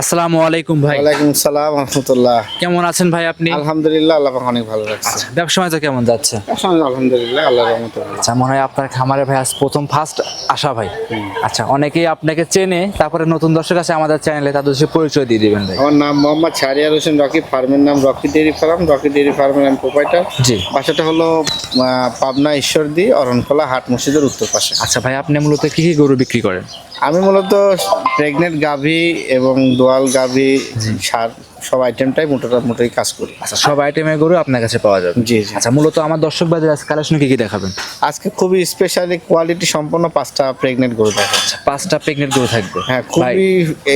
আসসালামু আলাইকুম ভাই। ওয়ালাইকুম সালাম রহমতুল্লাহ। কেমন আছেন ভাই আপনি? আলহামদুলিল্লাহ আল্লাহ পাক অনেক ভালো রাখছে। ব্যবসা বাণিজ্য কেমন যাচ্ছে? আলহামদুলিল্লাহ আল্লাহ রহমত আচ্ছা মনে হয় আপনার খামারে ভাই আজ প্রথম ফার্স্ট আসা ভাই। আচ্ছা অনেকেই আপনাকে চেনে তারপরে নতুন দর্শক আছে আমাদের চ্যানেলে তাদের সে পরিচয় দিয়ে দিবেন ভাই। আমার নাম মোহাম্মদ শাহরিয়ার হোসেন রকি ফার্মের নাম Rocky dairy farm Rocky dairy ফার্মের আমি প্রোপাইটার জি। বাসাটা হলো পাবনা ঈশ্বরদী অরণখোলা হাট মসজিদের উত্তর পাশে। আচ্ছা ভাই আপনি মূলত কি কি গরু বিক্রি করেন? আমি মূলত প্রেগনেন্ট গাভী এবং দোয়াল গাভী সার সব আইটেমটাই মোটামুটি কাজ করি। আচ্ছা সব আইটেমের গরু আপনার কাছে পাওয়া যাবে? জি জি। আচ্ছা মূলত আমার দর্শক ভাইদের আজকে কালেকশন কি কি দেখাবেন? আজকে খুবই স্পেশালি কোয়ালিটি সম্পন্ন পাঁচটা প্রেগনেন্ট গরু দেখা আচ্ছা পাঁচটা প্রেগনেন্ট গরু থাকবে। হ্যাঁ খুবই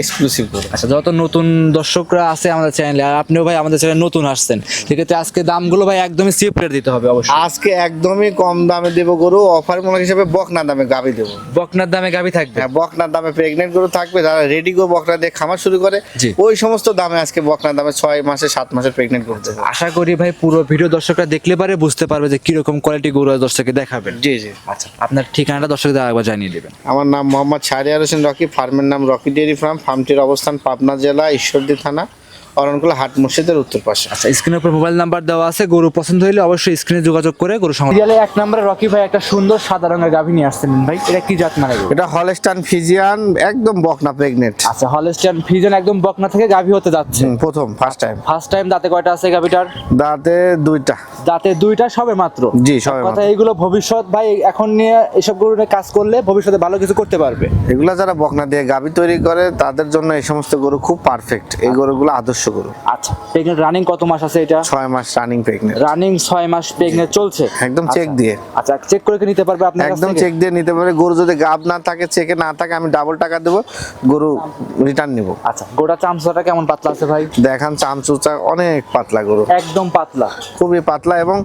এক্সক্লুসিভ গরু। আচ্ছা যত নতুন দর্শকরা আছে আমাদের চ্যানেলে আর আপনিও ভাই আমাদের চ্যানেলে নতুন আসছেন সেক্ষেত্রে আজকে দামগুলো ভাই একদমই চিপ রেট দিতে হবে অবশ্যই। আজকে একদমই কম দামে দেবো গরু অফার মূলক হিসেবে বকনা দামে গাভী দেবো। বকনার দামে গাভি থাকবে? হ্যাঁ বকনার দামে প্রেগনেন্ট গরু থাকবে যারা রেডি গো বকনা দিয়ে খামার শুরু করে। ওই সমস্ত দামে আজকে বকনার দামে ছয় মাসে সাত মাসের প্রেগনেন্ট করতে আশা করি ভাই পুরো ভিডিও দর্শকরা দেখলে পারে বুঝতে পারবে যে কীরকম কোয়ালিটি গরু দর্শককে দেখাবেন। জি জি। আচ্ছা আপনার ঠিকানাটা দর্শকদের একবার জানিয়ে দেবেন। আমার নাম মোহাম্মদ শাহরিয়ার হোসেন রকি ফার্মের নাম রকি ডেয়ারি ফার্ম। ফার্মটির অবস্থান পাবনা জেলা ঈশ্বরদী থানা। অরণকুলা হাট মসজিদের উত্তর পাশে। আচ্ছা স্ক্রিনের উপর মোবাইল নাম্বার দেওয়া আছে। গরু পছন্দ হলে অবশ্যই স্ক্রিনে যোগাযোগ করে গরু সংগ্রহ এক নম্বরে রকি ভাই একটা সুন্দর সাদা রঙের গাভী নিয়ে আসছেন। ভাই এটা কি জাত মানে? এটা হলস্টান ফিজিয়ান একদম বকনা প্রেগনেন্ট আচ্ছা হলস্টিয়ান ফিজন একদম বকনা থেকে গাভী হতে যাচ্ছে। প্রথম ফার্স্ট টাইম ফার্স্ট টাইম দাঁতে কয়টা আছে গাভীটার? দাঁতে দুইটা। দাঁতে দুইটা সবে মাত্র? জি, সবে কথা মাত্র। এইগুলো ভবিষ্যৎ ভাই এখন নিয়ে এসব গরু নিয়ে কাজ করলে ভবিষ্যতে ভালো কিছু করতে পারবে। এগুলা যারা বকনা দিয়ে গাভী তৈরি করে তাদের জন্য এই সমস্ত গরু খুব পারফেক্ট এই গরুগুলো আদর্শ গরু। আচ্ছা প্রেগনেন্ট রানিং কত মাস আছে এটা? ছয় মাস রানিং প্রেগনেন্ট রানিং ছয় মাস প্রেগনেন্ট চলছে? একদম check আচ্ছা। দিয়ে। আচ্ছা চেক করে নিতে পারবে আপনার কাছ একদম চেক দিয়ে নিতে পারে গরু যদি গাব না থাকে চেকে না থাকে আমি ডাবল টাকা দেবো গরু রিটার্ন নিব। আচ্ছা গোটা চামচাটা কেমন পাতলা আছে ভাই? দেখান চামচুচা অনেক পাতলা গরু। একদম পাতলা। খুবই পাতলা এবং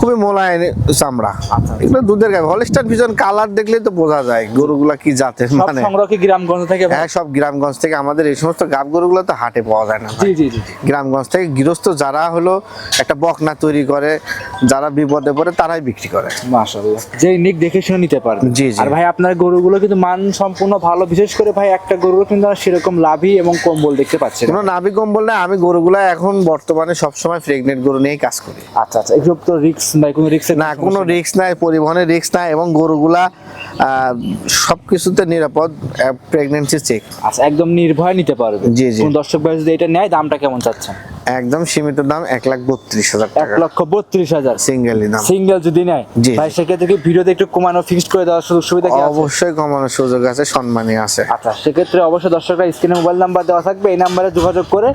খুবই মোলায়েম চামড়া। আচ্ছা। এগুলো দুধের গায়ে হলিস্টার ভিজন কালার দেখলেই তো বোঝা যায় গরুগুলা কি জাতের মানে। সংগ্রহ কি গ্রামগঞ্জ থেকে? হ্যাঁ সব গ্রামগঞ্জ থেকে আমাদের এই সমস্ত গাব গরুগুলো তো হাটে পাওয়া যায় না জি জি গ্রামগঞ্জ থেকে গৃহস্থ যারা হলো একটা বকনা তৈরি করে যারা বিপদে পড়ে তারাই বিক্রি করে। মাশাআল্লাহ। যেই নিক দেখে শুনে নিতে পারবে জি, জি। আর ভাই আপনার গরুগুলো কিন্তু মান সম্পূর্ণ ভালো বিশেষ করে ভাই একটা গরুর কিন্তু সেরকম লাভই এবং কম্বল দেখতে পাচ্ছি। কোনো নাভি কম্বল না আমি গরুগুলা এখন বর্তমানে সবসময় প্রেগনেন্ট গরু নিয়েই কাজ করি। আচ্ছা আচ্ছা এসব তো রিক্স ভাই কোনো রিক্স না কোনো রিস্ক নাই পরিবহনের রিস্ক নাই এবং গরুগুলা সব কিছুতে নিরাপদ প্রেগনেন্সি চেক আচ্ছা একদম নির্ভয় নিতে পারবে। জি, জি। কোন দর্শক ভাই যদি এটা নেয় দামটা কেমন চাচ্ছেন? একদম সীমিত দাম এক লাখ বত্রিশ হাজার এক লক্ষ বত্রিশ হাজার। সিঙ্গেলি দাম। সিঙ্গেল যদি নেয় ভাই সেক্ষেত্রে কি ভিডিওতে একটু কমানো ফিক্সড করে দেওয়ার সুযোগ সুবিধা কি অবশ্যই কমানোর সুযোগ আছে সম্মানী আছে। আচ্ছা সেক্ষেত্রে অবশ্যই দর্শকরা স্ক্রিনে মোবাইল নাম্বার দেওয়া থাকবে এই নাম্বারে যোগাযোগ করে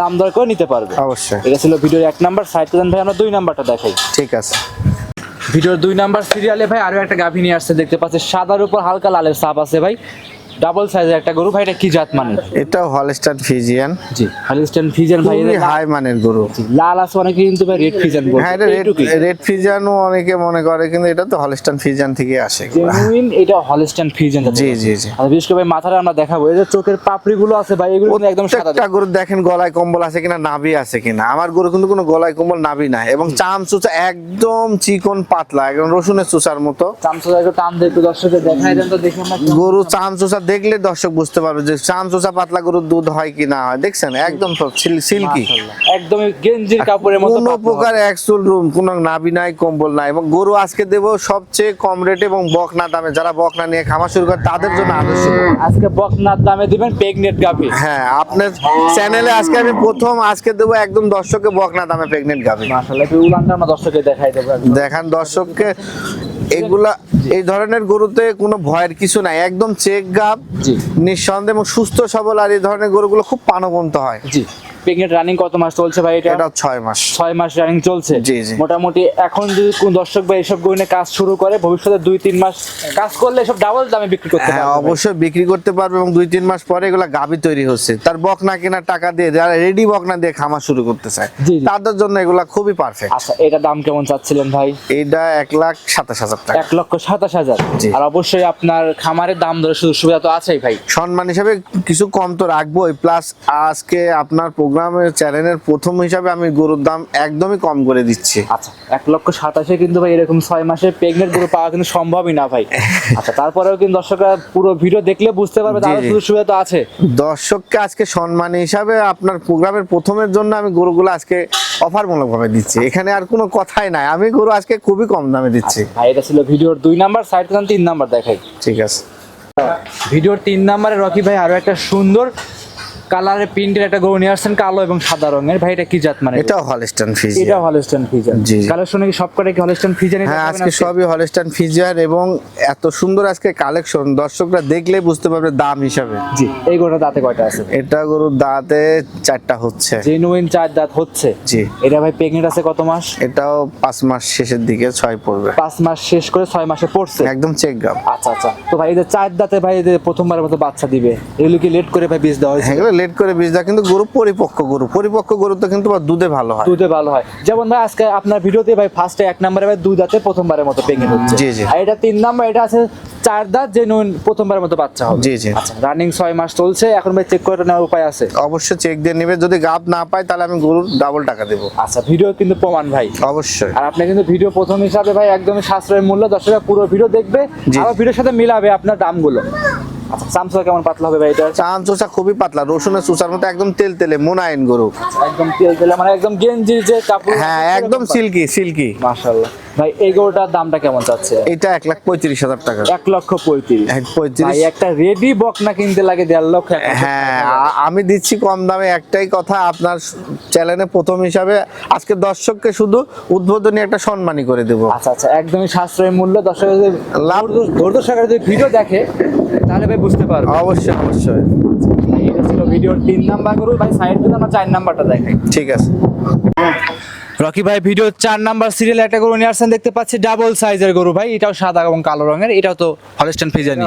দাম দর করে নিতে পারবে। অবশ্যই। এটা ছিল ভিডিওর এক নাম্বার সাইড ভাই আমরা দুই নাম্বারটা দেখাই। ঠিক আছে। ভিডিওর দুই নাম্বার সিরিয়ালে ভাই আরও একটা গাভী নিয়ে আসছে দেখতে পাচ্ছি সাদার উপর হালকা লালের সাপ আছে ভাই। ডাবল সাইজের একটা গরু ভাই এটা কি জাত মানে এটা হলস্টার ফিজিয়ান। জি হলিস্টান ফিজেন ভাই এদের হাই মানের গরু। লাল আছে অনেকে কিন্তু ভাই রেড ফিজেন হ্যাঁ এটা রেড রেড ফিজিয়ানও অনেকে মনে করে কিন্তু এটা তো হলস্টান ফিজিয়ান থেকে আসে জেনুইন এটা হলিস্টান ফিজেন জি জি জি। আর বিশেষ করে ভাই মাথাটা আমরা দেখাবো। এই যে চোখের পাপড়ি গুলো আছে ভাই এগুলো কিন্তু একদম সাদা প্রত্যেকটা গরু দেখেন গলায় কম্বল আছে কিনা নাভি আছে কিনা। আমার গরু কিন্তু কোনো গলায় কম্বল নাভি নাই এবং চাম চুচা একদম চিকন পাতলা একদম রসুনের চুচার মতো। চামচা একটু টান দিয়ে একটু দর্শকের দেখাই দেন তো দেখি আমরা গরু চাম চুচা দেখলে দর্শক বুঝতে পারবে যে চাম চুচা পাতলা গরুর দুধ হয় কি না হয়। দেখছেন? একদম সিল্কি। একদমই গেঞ্জির কাপড়ের মতো কোনো প্রকার একচুল রুম কোনো নাভি নাই কম্বল নাই। এবং গরু আজকে দেব সবচেয়ে কম রেটে এবং বকনা দামে। যারা বকনা নিয়ে খামার শুরু করে তাদের জন্য আদর্শ আজকে বকনার দামে দিবেন পেগনেট গাভি। হ্যাঁ আপনার চ্যানেলে আজকে আমি প্রথম আজকে দেবো একদম দর্শককে বকনা দামে প্রেগনেন্ট গাবি মাশাআল্লাহ উলানটা আমরা দর্শকের দেখাই দেবো একদম। দেখান দর্শককে। এগুলা এই ধরনের গরুতে কোনো ভয়ের কিছু নাই। একদম চেক গাব নিঃসন্দেহ এবং সুস্থ সবল আর এই ধরনের গরুগুলো খুব পানবন্ত হয়। জি। পেগনেট রানিং কত মাস চলছে ভাই এটা? এটা ছয় মাস। ছয় মাস রানিং চলছে? জি, জি। মোটামুটি এখন যদি কোন দর্শক ভাই এসব গরু কাজ শুরু করে ভবিষ্যতে দুই তিন মাস কাজ করলে এসব ডাবল দামে বিক্রি করতে হ্যাঁ পারবে। অবশ্যই বিক্রি করতে পারবে এবং দুই তিন মাস পরে এগুলা গাবি তৈরি হচ্ছে। তার বকনা কেনার টাকা দিয়ে যারা রেডি বকনা দিয়ে খামার শুরু করতে চায়। তাদের জন্য এগুলা খুবই পারফেক্ট আচ্ছা এটা দাম কেমন চাচ্ছিলেন ভাই? এইটা এক লাখ সাতাশ হাজার টাকা। এক লক্ষ সাতাশ হাজার। জি। আর অবশ্যই আপনার খামারের দাম ধরে সুযোগ সুবিধা তো আছেই ভাই। সম্মান হিসাবে কিছু কম তো রাখবোই প্লাস আজকে আপনার প্রোগ্রামের চ্যানেলের প্রথম হিসাবে আমি গরুর দাম একদমই কম করে দিচ্ছি। আচ্ছা এক লক্ষ সাতাশে কিন্তু ভাই এরকম ছয় মাসে প্রেগনেন্ট গরু পাওয়া কিন্তু সম্ভবই না ভাই। আচ্ছা তারপরেও কিন্তু দর্শকরা পুরো ভিডিও দেখলে বুঝতে পারবে তার সুযোগ সুবিধা তো আছে। দর্শককে আজকে সম্মান হিসাবে আপনার প্রোগ্রামের প্রথমের জন্য আমি গরুগুলো আজকে অফারমূলক ভাবে দিচ্ছি। এখানে আর কোনো কথাই নাই। আমি গরু আজকে খুবই কম দামে দিচ্ছি। ভাই এটা ছিল ভিডিওর দুই নাম্বার সাইড তিন নাম্বার দেখাই। ঠিক আছে। ভিডিওর তিন নাম্বারে রকি ভাই আরও একটা সুন্দর কালারের প্রিন্টের একটা গরু নিয়ে আসছেন কালো এবং সাদা রঙের। ভাই এটা কি জাত মানে? এটাও হলস্টান ফিজ এটা হলস্টাইন ফিজার জি। কালেকশনে কি সবকটা কি হলস্টাইন ফিজার হ্যাঁ আজকে সবই হলস্টান ফিজিয়ার এবং এত সুন্দর আজকে কালেকশন। দর্শকরা দেখলে বুঝতে পারবে দাম হিসাবে। জি এই গরুটা দাঁতে কয়টা আছে? এটা গরুর দাঁতে চারটা হচ্ছে। জেনুইন চার দাঁত হচ্ছে? জি। এটা ভাই প্রেগনেন্ট আছে কত মাস? এটাও পাঁচ মাস শেষের দিকে ছয় পড়বে। পাঁচ মাস শেষ করে ছয় মাসে পড়ছে? একদম চেক গাম আচ্ছা আচ্ছা। তো ভাই এই যে চার দাঁতে ভাই এই যে প্রথমবারের মতো বাচ্চা দিবে। এগুলো কি লেট করে ভাই বীজ দেওয়া হয়েছে? এগুলো লেট করে বীজ দেওয়া কিন্তু গরু পরিপক্ক গরু। পরিপক্ক গরু তো কিন্তু দুধে ভালো হয়। দুধে ভালো হয়। যেমন ভাই আজকে আপনার ভিডিওতে ভাই ফার্স্টে এক নম্বরে ভাই দুই দাঁতে প্রথমবারের মতো প্রেগনেন্ট হচ্ছে জি, জি। আর এটা তিন নাম্বার এটা আছে চার দাঁত জেনুইন প্রথমবারের মতো বাচ্চা হবে। জি, জি। আচ্ছা রানিং ছয় মাস চলছে এখন ভাই চেক করে নেওয়ার উপায় আছে? অবশ্যই চেক দিয়ে নেবে। যদি গাব না পায় তাহলে আমি গরুর ডাবল টাকা দেবো। আচ্ছা ভিডিও কিন্তু প্রমাণ ভাই। অবশ্যই। আর আপনি কিন্তু ভিডিও প্রথম হিসাবে ভাই একদমই সাশ্রয় মূল্য দর্শকরা পুরো ভিডিও দেখবে। আর ভিডিওর সাথে মিলাবে আপনার দামগুলো। আচ্ছা কেমন পাতলা হবে ভাই এটা? খুবই পাতলা রসুনের চোষার মতো একদম তেল তেলে মোনায়েন গরু একদম তেল তেলে মানে একদম গেঞ্জির যে কাপড় হ্যাঁ একদম সিল্কি সিল্কি। মাশাআল্লাহ। ভাই এই গরুটার দামটা কেমন চাচ্ছে? এটা এক লাখ পঁয়ত্রিশ হাজার টাকা। এক লক্ষ পঁয়ত্রিশ। পঁয়ত্রিশ। একটা রেডি বকনা কিনতে লাগে দেড় লক্ষ হ্যাঁ আমি দিচ্ছি কম দামে। একটাই কথা আপনার চ্যানেলে প্রথম হিসাবে আজকে দর্শককে শুধু উদ্বোধনী একটা সম্মানী করে দেবো। আচ্ছা আচ্ছা একদমই সাশ্রয় মূল্য। দর্শক যদি লাভ- ধৈর্য- ধৈর্য সহকারে যদি ভিডিও দেখে তাহলে ভাই বুঝতে পারবে। অবশ্যই অবশ্যই। এটা ছিল ভিডিওর তিন নাম্বার গরু। ভাই সাইড থেকে আমরা চার নাম্বারটা দেখাই। ঠিক আছে। রকি ভাই ভিডিও চার নাম্বার সিরিয়াল একটা গরু নিয়ে আসছেন দেখতে পাচ্ছি ডাবল সাইজের গরু ভাই। এটাও সাদা এবং কালো রঙের এটাও তো হলস্টাইন ফিজিয়ানি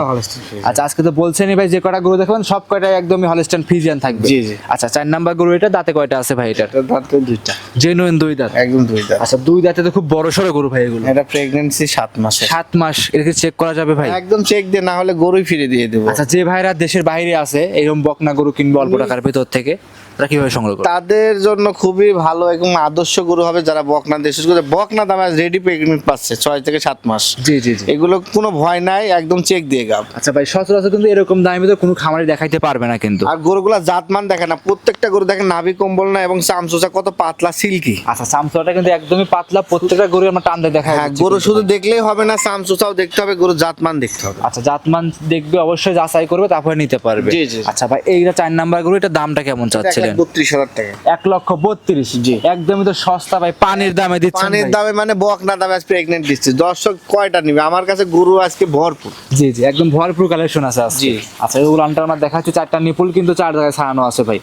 আচ্ছা আজকে তো বলছেনই ভাই যে কটা গরু দেখবেন সব কয়টাই একদমই হলস্টাইন ফিজিয়ান থাকবে। জি, জি। আচ্ছা চার নাম্বার গরু এটা দাঁতে কয়টা আছে ভাই এটা দাঁতে দুইটা। জেনুইন দুই দাঁত। একদম দুইটা আচ্ছা দুই দাঁতে তো খুব বড় সড়ো গরু ভাই এগুলো। এটা প্রেগনেন্সি সাত মাস সাত মাস এটাকে চেক করা যাবে ভাই? একদম চেক দিয়ে না হলে গরুই ফিরে দিয়ে দেবো। আচ্ছা যে ভাইরা দেশের বাইরে আছে এরকম বকনা গরু কিনবে অল্প টাকার ভেতর থেকে তারা কীভাবে সংগ্রহ করবে তাদের জন্য খুবই ভালো এবং আদর্শ গরু হবে যারা বকনা দেশ বকনা দামে রেডি প্রেগনেন্ট পাচ্ছে ছয় থেকে সাত মাস। জি জি জি। এগুলো কোনো ভয় নাই একদম চেক দিয়ে গাব আচ্ছা ভাই সচরাচর কিন্তু এরকম দামের ভিতর কোনো খামারি দেখাইতে পারবে না কিন্তু। আর গরুগুলা জাতমান দেখে না প্রত্যেকটা গরু দেখে নাভি কম্বল না এবং চামচোচা কত পাতলা সিল্কি। আচ্ছা সামসুয়াটা কিন্তু একদমই পাতলা প্রত্যেকটা গরু আমরা টান দিয়ে দেখা হ্যাঁ গরু শুধু দেখলেই হবে না চামচোচাও দেখতে হবে গরু জাতমান দেখতে হবে। আচ্ছা জাতমান দেখবে অবশ্যই যাচাই করবে তারপরে নিতে পারবে। জি, জি। আচ্ছা ভাই এইটা চার নাম্বার গরু এটা দামটা কেমন এক লাখ বত্রিশ হাজার টাকা। এক লক্ষ বত্রিশ। জি। একদমই তো সস্তা ভাই পানির দামে দিচ্ছেন পানির দামে মানে বকনা দামে আজ প্রেগনেন্ট দিচ্ছে। দর্শক কয়টা নিবে? আমার কাছে গরু আজকে ভরপুর। জি জি একদম ভরপুর কালেকশন আছে জি। আচ্ছা এই উলানটা আমরা দেখাচ্ছি চারটা নিপুল কিন্তু চার জায়গায় ছাড়ানো আছে ভাই।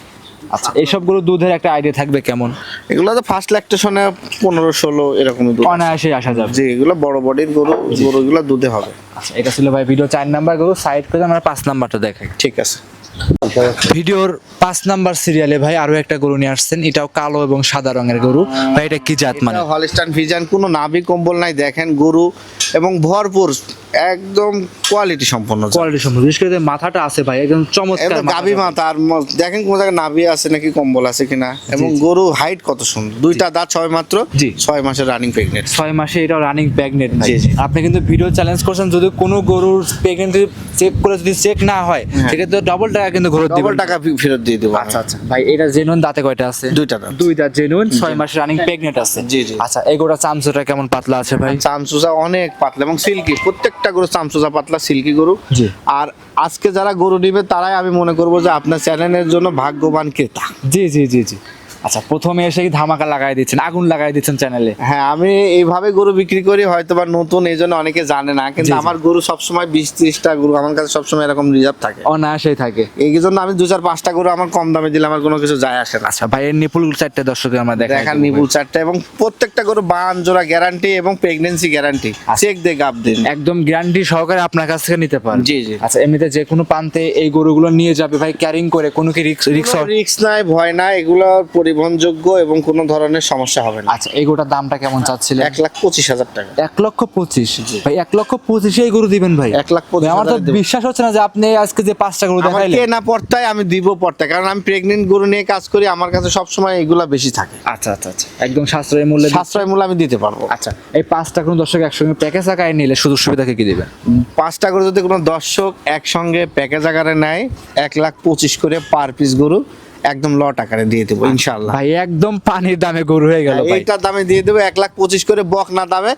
আচ্ছা এইসব গরু দুধের একটা আইডিয়া থাকবে কেমন? এগুলো তো ফার্স্ট ল্যাকটেশনে পনেরো ষোলো এরকম দুধ অনায়াসে আসা যাবে। যে এগুলো বড় বডির গরু গরুগুলো দুধে হবে। আচ্ছা এটা ছিল ভাই ভিডিও চার নাম্বার গরু সাইড করে আমরা পাঁচ নাম্বারটা দেখাই। ঠিক আছে। ভিডিওর পাঁচ নাম্বার সিরিয়ালে ভাই আরও একটা গরু নিয়ে আসছেন। এটাও কালো এবং সাদা রঙের গরু। ভাই এটা কি জাত মানে? হলস্টান ফিজান কোনো নাভি কম্বল নাই দেখেন গরু। এবং ভরপুর একদম কোয়ালিটি সম্পন্ন কোয়ালিটি সম্পূর্ণ বিশেষ করে মাথাটা আছে ভাই একদম চমৎকার গাভী মাথা আর দেখেন কোন জায়গায় নাভি আছে নাকি কম্বল আছে কিনা। এবং গরু হাইট কত সুন্দর। দুইটা দাঁত ছয় মাত্র জি। ছয় মাসের রানিং প্রেগনেন্ট ছয় মাসে এটা রানিং প্রেগনেন্ট জি। আপনি কিন্তু ভিডিও চ্যালেঞ্জ করছেন যদি কোনো গরুর প্রেগনেন্সি চেক করে যদি চেক না হয় সেক্ষেত্রে ডবল টাকা কিন্তু গরু দিব টাকা ফেরত দিয়ে দেবো। আচ্ছা আচ্ছা। ভাই এটা জেনুইন দাঁতে কয়টা আছে? দুইটা দাঁত। দুইটা জেনুইন ছয় মাস রানিং প্রেগনেন্ট আছে। জি, জি। আচ্ছা এই চামচুটা কেমন পাতলা আছে ভাই? চামচুজা অনেক পাতলা এবং সিল্কি প্রত্যেকটা গরু চামচুজা পাতলা সিল্কি গরু। আর আজকে যারা গরু নিবে তারাই আমি মনে করব যে আপনার চ্যানেলের জন্য ভাগ্যবান ক্রেতা। জি জি জি জি। আচ্ছা প্রথমে এসে ধামাকা লাগাই দিচ্ছেন? আগুন লাগাই দিচ্ছেন চ্যানেলে হ্যাঁ আমি এইভাবে গরু বিক্রি করি হয়তো বা নতুন এই জন্য অনেকে জানে না। কিন্তু। আমার গরু সবসময় বিশ ত্রিশটা গরু আমার কাছে সবসময় এরকম রিজার্ভ থাকে। অনায়াসেই থাকে। এই জন্য আমি দু চার পাঁচটা গরু আমার কম দামে দিলে আমার কোনো কিছু যায় আসে না। আচ্ছা ভাইয়ের নিপুল চারটে দর্শকে আমরা দেখার নিপুল চারটা এবং প্রত্যেকটা গরু বান জোড়া গ্যারান্টি এবং প্রেগনেন্সি গ্যারান্টি চেক দিয়ে গাপ দিন। একদম গ্যারান্টি সহকারে আপনার কাছ থেকে নিতে পারেন জি, জি। আচ্ছা এমনিতে যে কোনো প্রান্তে এই গরুগুলো নিয়ে যাবে ভাই ক্যারিং করে কোনো কি রিক্স রিক্স রিক্স নাই ভয় নাই এগুলো পরিবহনযোগ্য এবং কোনো ধরনের সমস্যা হবে না। আচ্ছা এই গরুটার দামটা কেমন চাচ্ছিলেন? এক লাখ পঁচিশ হাজার টাকা। এক লক্ষ পঁচিশ? ভাই এক লক্ষ পঁচিশে গরু দিবেন ভাই? এক লাখ পঁচিশ আমার তো বিশ্বাস হচ্ছে না যে আপনি আজকে যে পাঁচটা গরু দেখাইলেন। কেনা পড়তায় আমি দিব পড়তায় কারণ আমি প্রেগনেন্ট গরু নিয়ে কাজ করি আমার কাছে সবসময় এগুলা বেশি থাকে। আচ্ছা আচ্ছা আচ্ছা। একদম সাশ্রয় মূল্যে সাশ্রয় মূল্য আমি দিতে পারব। আচ্ছা এই পাঁচটা কোন দর্শক একসঙ্গে প্যাকেজ আকারে নিলে সুযোগ সুবিধা কি কি দিবেন? পাঁচটা গরু যদি কোনো দর্শক একসঙ্গে প্যাকেজ আকারে নেয় এক লাখ পঁচিশ করে পার পিস গরু একদম লট আকারে দিয়ে দেবো ইনশাল্লাহ ভাই একদম পানির দামে গরু হয়ে গেল ভাই। এইটার দামে দিয়ে দেবো এক লাখ পঁচিশ করে বক না দামে